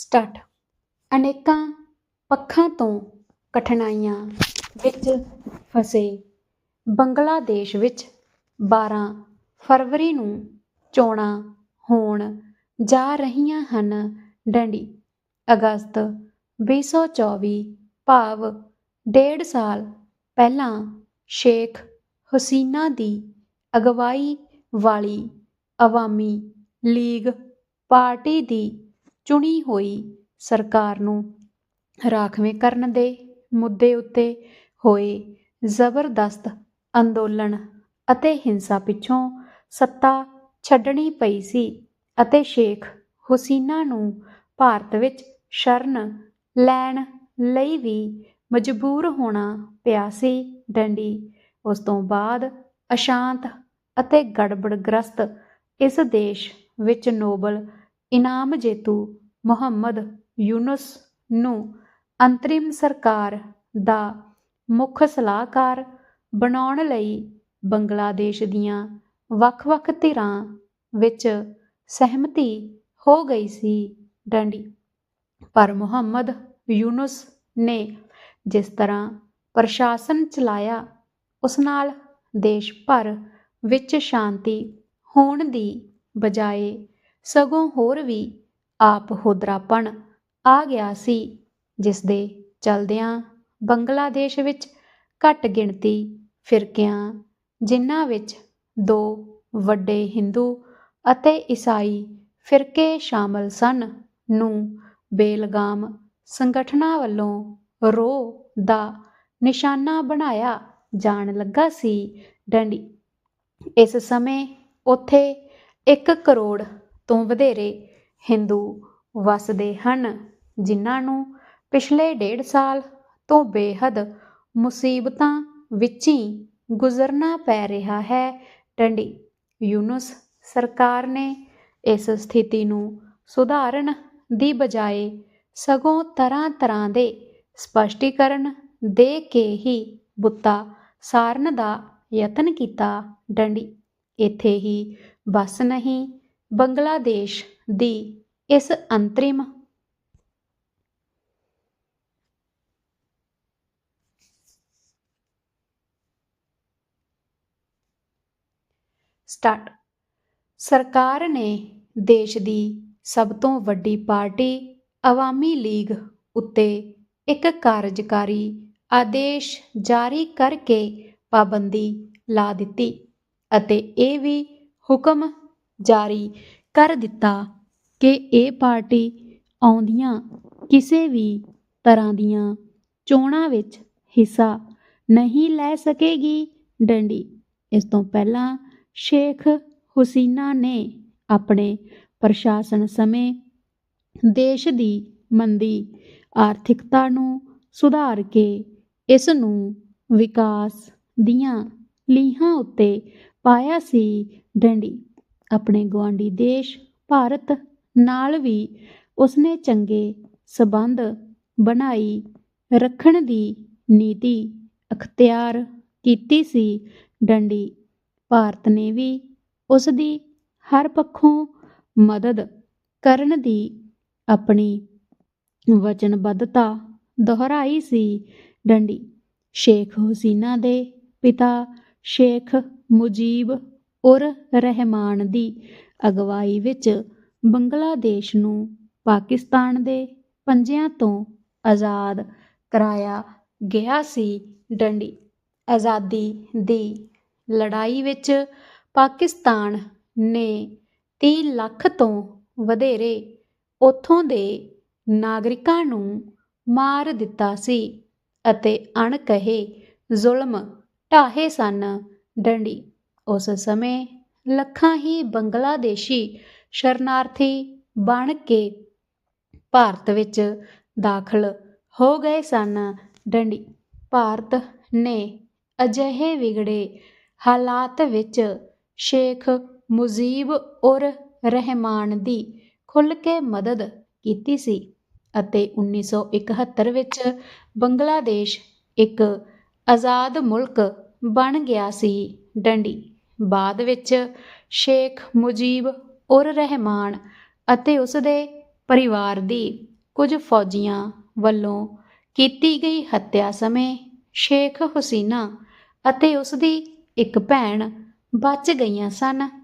Start. ਅਨੇਕਾਂ ਪੱਖਾਂ ਤੋਂ ਕਠਿਨਾਈਆਂ ਵਿੱਚ ਫਸੇ ਬੰਗਲਾਦੇਸ਼ ਵਿੱਚ 12 ਫਰਵਰੀ ਨੂੰ ਚੋਣਾਂ ਹੋਣ ਜਾ ਰਹੀਆਂ ਹਨ ਡੰਡੀ। ਅਗਸਤ 2024 ਭਾਵ ਡੇਢ ਸਾਲ ਪਹਿਲਾਂ ਸ਼ੇਖ ਹਸੀਨਾ ਦੀ ਅਗਵਾਈ ਵਾਲੀ ਅਵਾਮੀ ਲੀਗ ਪਾਰਟੀ ਦੀ ਚੁਣੀ ਹੋਈ ਸਰਕਾਰ ਨੂੰ ਰਾਖਵੇਂ ਕਰਨ ਦੇ ਮੁੱਦੇ ਉੱਤੇ ਹੋਏ ਜ਼ਬਰਦਸਤ ਅੰਦੋਲਨ ਅਤੇ ਹਿੰਸਾ ਪਿੱਛੋਂ ਸੱਤਾ ਛੱਡਣੀ ਪਈ ਸੀ ਅਤੇ ਸ਼ੇਖ ਹੁਸੀਨਾ ਨੂੰ ਭਾਰਤ ਵਿੱਚ ਸ਼ਰਨ ਲੈਣ ਲਈ ਵੀ ਮਜਬੂਰ ਹੋਣਾ ਪਿਆ ਸੀ ਡੰਡੀ। ਉਸ ਤੋਂ ਬਾਅਦ ਅਸ਼ਾਂਤ ਅਤੇ ਗੜਬੜਗ੍ਰਸਤ ਇਸ ਦੇਸ਼ ਵਿੱਚ ਨੋਬਲ ਇਨਾਮ ਜੇਤੂ ਮੁਹੰਮਦ ਯੂਨਸ ਨੂੰ ਅੰਤਰਿਮ ਸਰਕਾਰ ਦਾ ਮੁੱਖ ਸਲਾਹਕਾਰ ਬਣਾਉਣ ਲਈ ਬੰਗਲਾਦੇਸ਼ ਦੀਆਂ ਵੱਖ-ਵੱਖ ਧਿਰਾਂ ਵਿੱਚ ਸਹਿਮਤੀ ਹੋ ਗਈ ਸੀ ਡੰਡੀ। ਪਰ ਮੁਹੰਮਦ ਯੂਨਸ ਨੇ ਜਿਸ ਤਰ੍ਹਾਂ ਪ੍ਰਸ਼ਾਸਨ ਚਲਾਇਆ, ਉਸ ਨਾਲ ਦੇਸ਼ ਭਰ ਵਿੱਚ ਸ਼ਾਂਤੀ ਹੋਣ ਦੀ ਬਜਾਏ ਸਗੋਂ ਹੋਰ ਵੀ ਆਪ ਹੁਦਰਾਪਣ ਆ ਗਿਆ ਸੀ ਜਿਸ ਦੇ ਚਲਦਿਆਂ ਬੰਗਲਾਦੇਸ਼ ਵਿੱਚ ਘੱਟ ਗਿਣਤੀ ਫਿਰਕਿਆਂ, ਜਿਨ੍ਹਾਂ ਵਿੱਚ ਦੋ ਵੱਡੇ ਹਿੰਦੂ ਅਤੇ ਈਸਾਈ ਫਿਰਕੇ ਸ਼ਾਮਲ ਸਨ, ਨੂੰ ਬੇਲਗਾਮ ਸੰਗਠਨਾਂ ਵੱਲੋਂ ਰੋ ਦਾ ਨਿਸ਼ਾਨਾ ਬਣਾਇਆ ਜਾਣ ਲੱਗਾ ਸੀ, ਡੰਡੀ। ਇਸ ਸਮੇਂ ਉੱਥੇ 1 ਕਰੋੜ ਤੋਂ ਵਧੇਰੇ ਹਿੰਦੂ ਵਸਦੇ ਹਨ, ਜਿਨ੍ਹਾਂ ਨੂੰ ਪਿਛਲੇ ਡੇਢ ਸਾਲ ਤੋਂ ਬੇਹੱਦ ਮੁਸੀਬਤਾਂ ਵਿੱਚ ਹੀ ਗੁਜ਼ਰਨਾ ਪੈ ਰਿਹਾ ਹੈ। ਡੰਡੀ ਯੂਨਸ ਸਰਕਾਰ ਨੇ ਇਸ ਸਥਿਤੀ ਨੂੰ ਸੁਧਾਰਨ ਦੀ ਬਜਾਏ ਸਗੋਂ ਤਰ੍ਹਾਂ-ਤਰ੍ਹਾਂ ਦੇ ਸਪਸ਼ਟੀਕਰਨ ਦੇ ਕੇ ਹੀ ਬੁੱਤਾ ਸਾਰਨ ਦਾ ਯਤਨ ਕੀਤਾ। ਡੰਡੀ ਇੱਥੇ ਹੀ ਬਸ ਨਹੀਂ, ਬੰਗਲਾਦੇਸ਼ ਦੀ ਇਸ ਅੰਤਰਿਮ ਸਟਾਰਟ। ਸਰਕਾਰ ਨੇ ਦੇਸ਼ ਦੀ ਸਭ ਤੋਂ ਵੱਡੀ ਪਾਰਟੀ ਅਵਾਮੀ ਲੀਗ ਉੱਤੇ ਇੱਕ ਕਾਰਜਕਾਰੀ ਆਦੇਸ਼ ਜਾਰੀ ਕਰਕੇ ਪਾਬੰਦੀ ਲਾ ਦਿੱਤੀ ਅਤੇ ਇਹ ਵੀ ਹੁਕਮ ਜਾਰੀ ਕਰ ਦਿੱਤਾ ਕਿ ਇਹ ਪਾਰਟੀ ਆਉਂਦੀਆਂ ਕਿਸੇ ਵੀ ਤਰ੍ਹਾਂ ਦੀਆਂ ਚੋਣਾਂ ਵਿੱਚ ਹਿੱਸਾ ਨਹੀਂ ਲੈ ਸਕੇਗੀ ਡੰਡੀ। ਇਸ ਤੋਂ ਪਹਿਲਾਂ ਸ਼ੇਖ ਹੁਸੀਨਾ ਨੇ ਆਪਣੇ ਪ੍ਰਸ਼ਾਸਨ ਸਮੇਂ ਦੇਸ਼ ਦੀ ਮੰਦੀ ਆਰਥਿਕਤਾ ਨੂੰ ਸੁਧਾਰ ਕੇ ਇਸ ਨੂੰ ਵਿਕਾਸ ਦੀਆਂ ਲੀਹਾਂ ਉੱਤੇ ਪਾਇਆ ਸੀ ਡੰਡੀ। ਆਪਣੇ ਗੁਆਂਢੀ ਦੇਸ਼ ਭਾਰਤ ਨਾਲ ਵੀ ਉਸਨੇ ਚੰਗੇ ਸਬੰਧ ਬਣਾਈ, ਰੱਖਣ ਦੀ ਨੀਤੀ ਅਖਤਿਆਰ ਕੀਤੀ ਸੀ। ਡੰਡੀ ਭਾਰਤ ਨੇ ਵੀ ਉਸ ਦੀ ਹਰ ਪੱਖੋਂ ਮਦਦ ਕਰਨ ਦੀ ਆਪਣੀ ਵਚਨਬੱਧਤਾ ਦੁਹਰਾਈ ਸੀ। ਡੰਡੀ ਸ਼ੇਖ ਹੁਸੀਨਾ ਦੇ ਪਿਤਾ ਸ਼ੇਖ ਮੁਜੀਬ ਉਰ ਰਹਿਮਾਨ ਦੀ ਅਗਵਾਈ ਵਿੱਚ ਬੰਗਲਾਦੇਸ਼ ਨੂੰ ਪਾਕਿਸਤਾਨ ਦੇ ਪੰਜਿਆਂ ਤੋਂ ਆਜ਼ਾਦ ਕਰਾਇਆ ਗਿਆ ਸੀ ਡੰਡੀ। ਆਜ਼ਾਦੀ ਦੀ ਲੜਾਈ ਵਿੱਚ ਪਾਕਿਸਤਾਨ ਨੇ 30 ਲੱਖ ਤੋਂ ਵਧੇਰੇ ਉੱਥੋਂ ਦੇ ਨਾਗਰਿਕਾਂ ਨੂੰ ਮਾਰ ਦਿੱਤਾ ਸੀ ਅਤੇ ਅਣਕਹੇ ਜ਼ੁਲਮ ਢਾਹੇ ਸਨ ਡੰਡੀ। ਉਸ ਸਮੇਂ ਲੱਖਾਂ ਹੀ ਬੰਗਲਾਦੇਸ਼ੀ ਸ਼ਰਨਾਰਥੀ ਬਣ ਕੇ ਭਾਰਤ ਵਿੱਚ ਦਾਖਲ ਹੋ ਗਏ ਸਨ। ਡੰਡੀ, ਭਾਰਤ ਨੇ ਅਜਿਹੇ ਵਿਗੜੇ ਹਾਲਾਤ ਵਿੱਚ ਸ਼ੇਖ ਮੁਜੀਬ ਉਰ ਰਹਿਮਾਨ ਦੀ ਖੁੱਲ੍ਹ ਕੇ ਮਦਦ ਕੀਤੀ ਸੀ ਅਤੇ 1971 ਵਿੱਚ ਬੰਗਲਾਦੇਸ਼ ਇੱਕ ਆਜ਼ਾਦ ਮੁਲਕ ਬਣ ਗਿਆ ਸੀ। ਡੰਡੀ, ਬਾਅਦ ਵਿੱਚ ਸ਼ੇਖ ਮੁਜੀਬ ਉਰ ਰਹਿਮਾਨ ਅਤੇ ਉਸ ਦੇ ਪਰਿਵਾਰ ਦੀ ਕੁਝ ਫੌਜੀਆਂ ਵੱਲੋਂ ਕੀਤੀ ਗਈ ਹੱਤਿਆ ਸਮੇਂ ਸ਼ੇਖ ਹੁਸੀਨਾ ਅਤੇ ਉਸ ਦੀ ਇੱਕ ਭੈਣ ਬਚ ਗਈਆਂ ਸਨ।